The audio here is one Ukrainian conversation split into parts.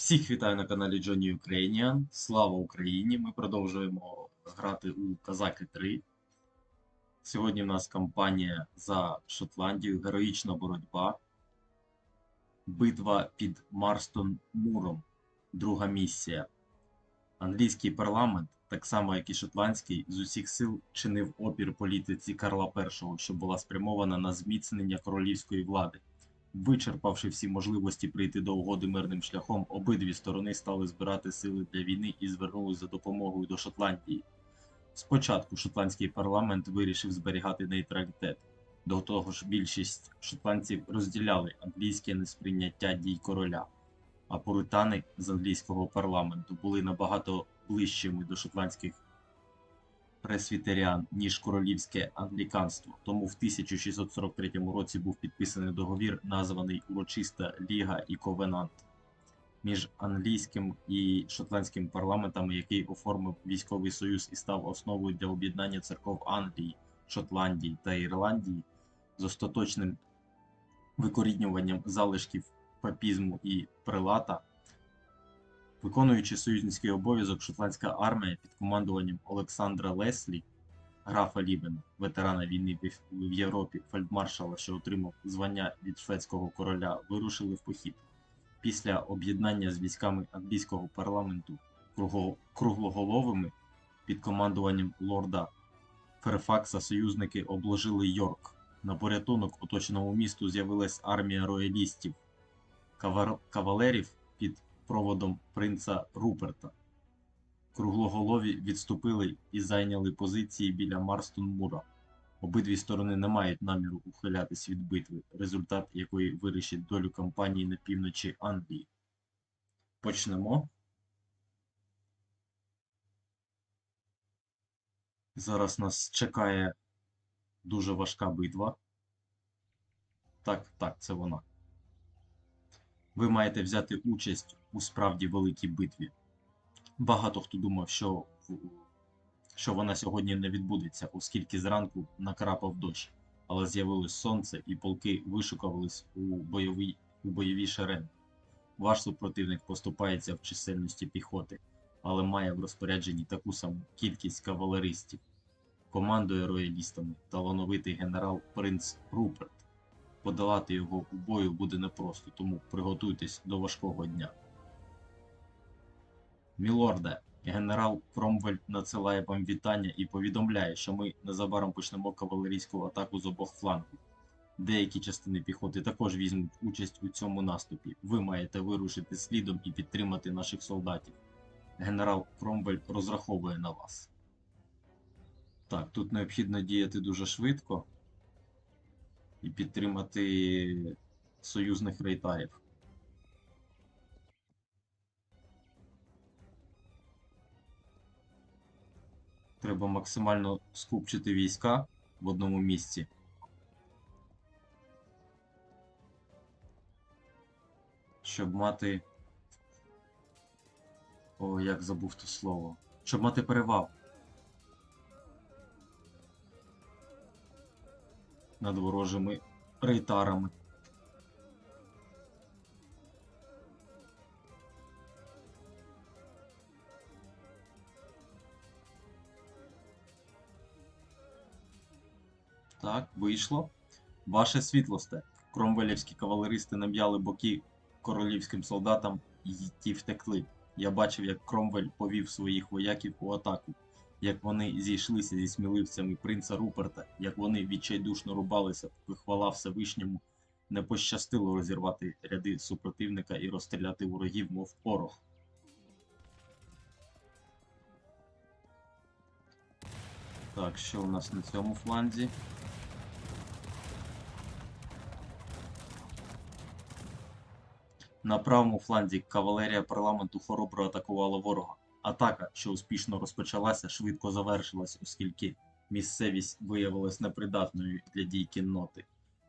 Всіх вітаю на каналі Johnny Ukrainian. Слава Україні! Ми продовжуємо грати у Казаки 3. Сьогодні в нас кампанія за Шотландію, героїчна боротьба. Битва під Марстон Муром. Друга місія. Англійський парламент, так само як і шотландський, з усіх сил чинив опір політиці Карла І, що була спрямована на зміцнення королівської влади. Вичерпавши всі можливості прийти до угоди мирним шляхом, обидві сторони стали збирати сили для війни і звернулись за допомогою до Шотландії. Спочатку шотландський парламент вирішив зберігати нейтралітет. До того ж, більшість шотландців розділяли англійське несприйняття дій короля, а пуритани з англійського парламенту були набагато ближчими до шотландських пресвітеріан, ніж королівське англіканство. Тому в 1643 році був підписаний договір, названий Урочиста Ліга і Ковенант між англійським і шотландським парламентами, який оформив військовий союз і став основою для об'єднання церков Англії, Шотландії та Ірландії з остаточним викорінюванням залишків папізму і прилата. Виконуючи союзницький обов'язок, шотландська армія під командуванням Олександра Леслі, графа Лібена, ветерана війни в- Європі, фельдмаршала, що отримав звання від шведського короля, вирушили в похід. Після об'єднання з військами англійського парламенту круглоголовими під командуванням лорда Ферфакса союзники обложили Йорк. На порятунок оточеному місту з'явилась армія роялістів, кавалерів проводом принца Руперта. Круглоголові відступили і зайняли позиції біля Марстон-Мура. Обидві сторони не мають наміру ухилятись від битви, результат якої вирішить долю кампанії на півночі Англії. Почнемо. Зараз нас чекає дуже важка битва. Так, так, це вона. Ви маєте взяти участь у справді великій битві. Багато хто думав, що, що вона сьогодні не відбудеться, оскільки зранку накрапав дощ, але з'явилось сонце і полки вишукувались у бойовій, у бойовій шерені. Ваш супротивник поступається в чисельності піхоти, але має в розпорядженні таку саму кількість кавалеристів. Командує роялістами талановитий генерал принц Руперт. Подолати його у бою буде непросто, тому приготуйтесь до важкого дня. Мілорде, генерал Кромвель надсилає вам вітання і повідомляє, що ми незабаром почнемо кавалерійську атаку з обох флангів. Деякі частини піхоти також візьмуть участь у цьому наступі. Ви маєте вирушити слідом і підтримати наших солдатів. Генерал Кромвель розраховує на вас. Так, тут необхідно діяти дуже швидко і підтримати союзних рейтарів. Треба максимально скупчити війська в одному місці. Щоб мати. О, як забув то слово. Щоб мати перевагу. Над ворожими рейтарами. Так, вийшло. Ваше світлосте. Кромвелівські кавалеристи нам'яли боки королівським солдатам і ті втекли. Я бачив, як Кромвель повів своїх вояків у атаку, як вони зійшлися зі сміливцями принца Руперта, як вони відчайдушно рубалися, поки хвала Всевишньому не пощастило розірвати ряди супротивника і розстріляти ворогів, мов порох. Так, що у нас на цьому фланзі? На правому фланзі кавалерія парламенту хоробро атакувала ворога. Атака, що успішно розпочалася, швидко завершилась, оскільки місцевість виявилась непридатною для дій кінноти.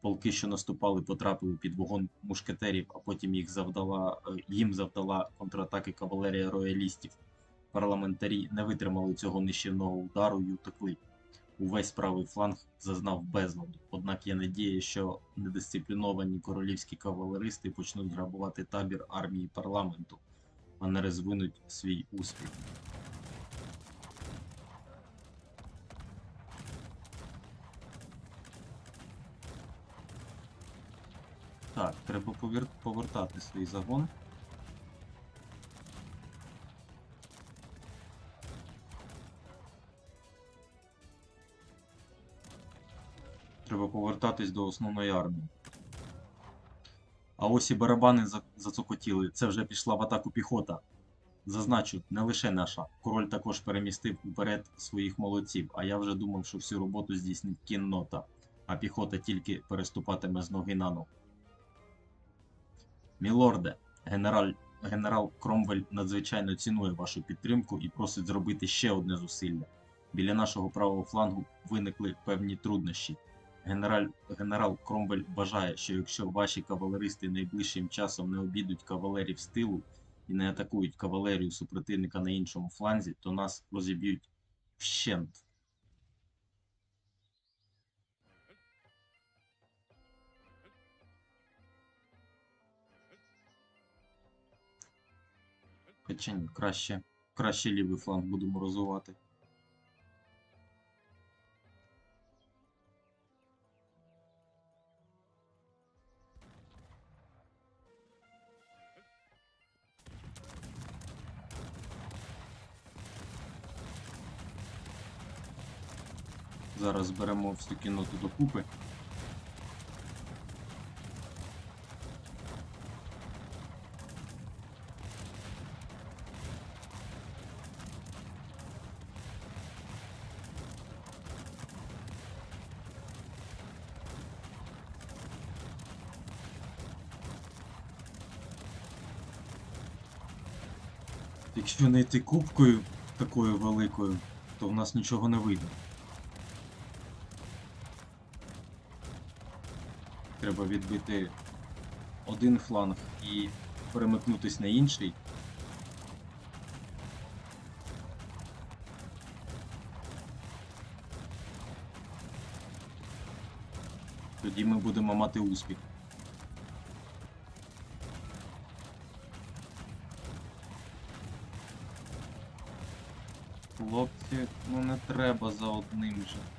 Полки, що наступали, потрапили під вогонь мушкетерів, а потім їх завдала, е, їм завдала контратаки кавалерія роялістів. Парламентарі не витримали цього нищівного удару і утекли. Увесь правий фланг зазнав безладу. Однак є надія, що недисципліновані королівські кавалеристи почнуть грабувати табір армії парламенту, не розвинуть свій успіх. Так, треба повер... повертати свій загон. Треба повертатись до основної армії. А ось і барабани зацокотіли. Це вже пішла в атаку піхота. Зазначу, не лише наша. Король також перемістив уперед своїх молодців, а я вже думав, що всю роботу здійснить кіннота, а піхота тільки переступатиме з ноги на ногу. Мілорде, генераль, генерал Кромвель надзвичайно цінує вашу підтримку і просить зробити ще одне зусилля. Біля нашого правого флангу виникли певні труднощі. Генераль, генерал Кромвель вважає, що якщо ваші кавалеристи найближчим часом не обійдуть кавалерів з тилу і не атакують кавалерію супротивника на іншому фланзі, то нас розіб'ють вщент. Хоча ні, краще, краще лівий фланг будемо розвивати. Зараз беремо всю кінноту докупи. Якщо не йти кубкою такою великою, то в нас нічого не вийде. Треба відбити один фланг і перемикнутись на інший. Тоді ми будемо мати успіх. Хлопці, ну не треба за одним же.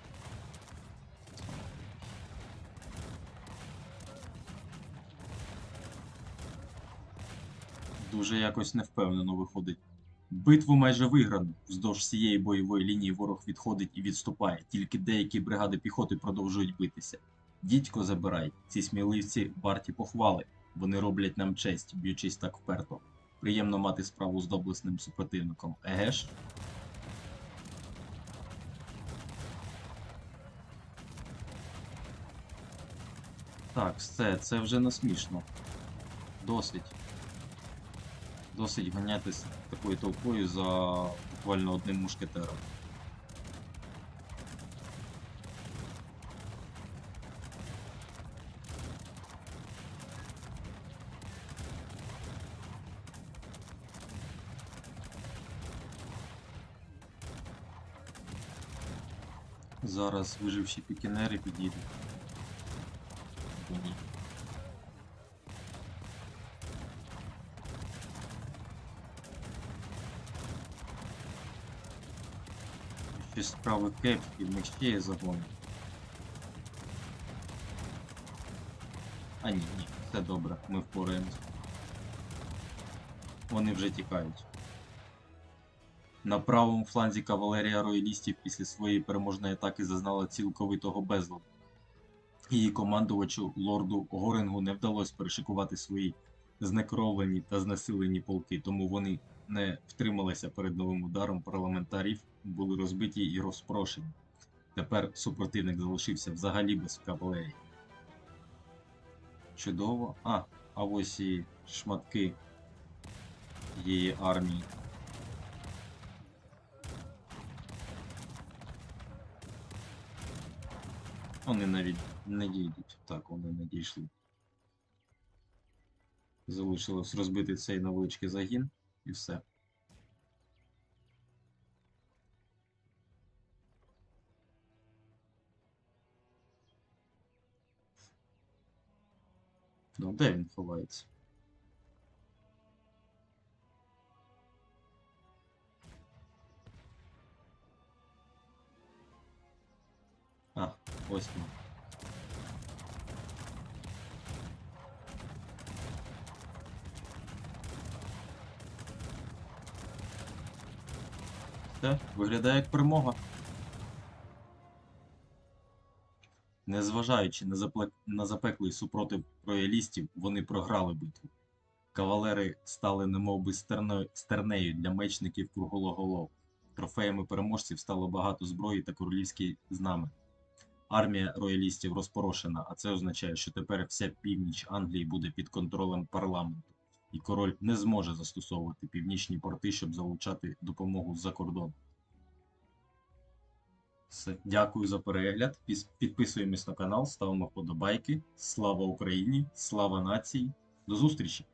Дуже якось невпевнено виходить. Битву майже виграно. Вздовж всієї бойової лінії ворог відходить і відступає. Тільки деякі бригади піхоти продовжують битися. Дідько забирай, ці сміливці варті похвали. Вони роблять нам честь, б'ючись так вперто. Приємно мати справу з доблесним супротивником. Еге ж? Так, все, це вже не смішно. Досить. Досить ганятись такою толпою за буквально одним мушкетером. Зараз виживші пікінери підійдуть. Щось справи кепські, них ще є загони. А ні, ні, все добре, ми впораємось. Вони вже тікають. На правому фланзі кавалерія роялістів після своєї переможної атаки зазнала цілковитого безладу. Її командувачу лорду Горингу не вдалося перешикувати свої знекровлені та знесилені полки, тому вони не втрималися перед новим ударом парламентарів, були розбиті і розпрошені. Тепер супротивник залишився взагалі без кавалерії. Чудово. А, а ось і шматки її армії. Вони навіть не дійдуть. Так, вони не дійшли. Залишилось розбити цей невеличкий загін you said. No, they're for white. Ah, voice command. Все, виглядає як перемога. Незважаючи на, запле... на запеклий супротив роялістів, вони програли битву. Кавалери стали немовби стерною... стернею для мечників кругологолов. Трофеями переможців стало багато зброї та королівський знамен. Армія роялістів розпорошена, а це означає, що тепер вся північ Англії буде під контролем парламенту, і король не зможе застосовувати північні порти, щоб залучати допомогу з-за кордону. Все. Дякую за перегляд. Підписуємось на канал, ставимо вподобайки. Слава Україні! Слава нації! До зустрічі!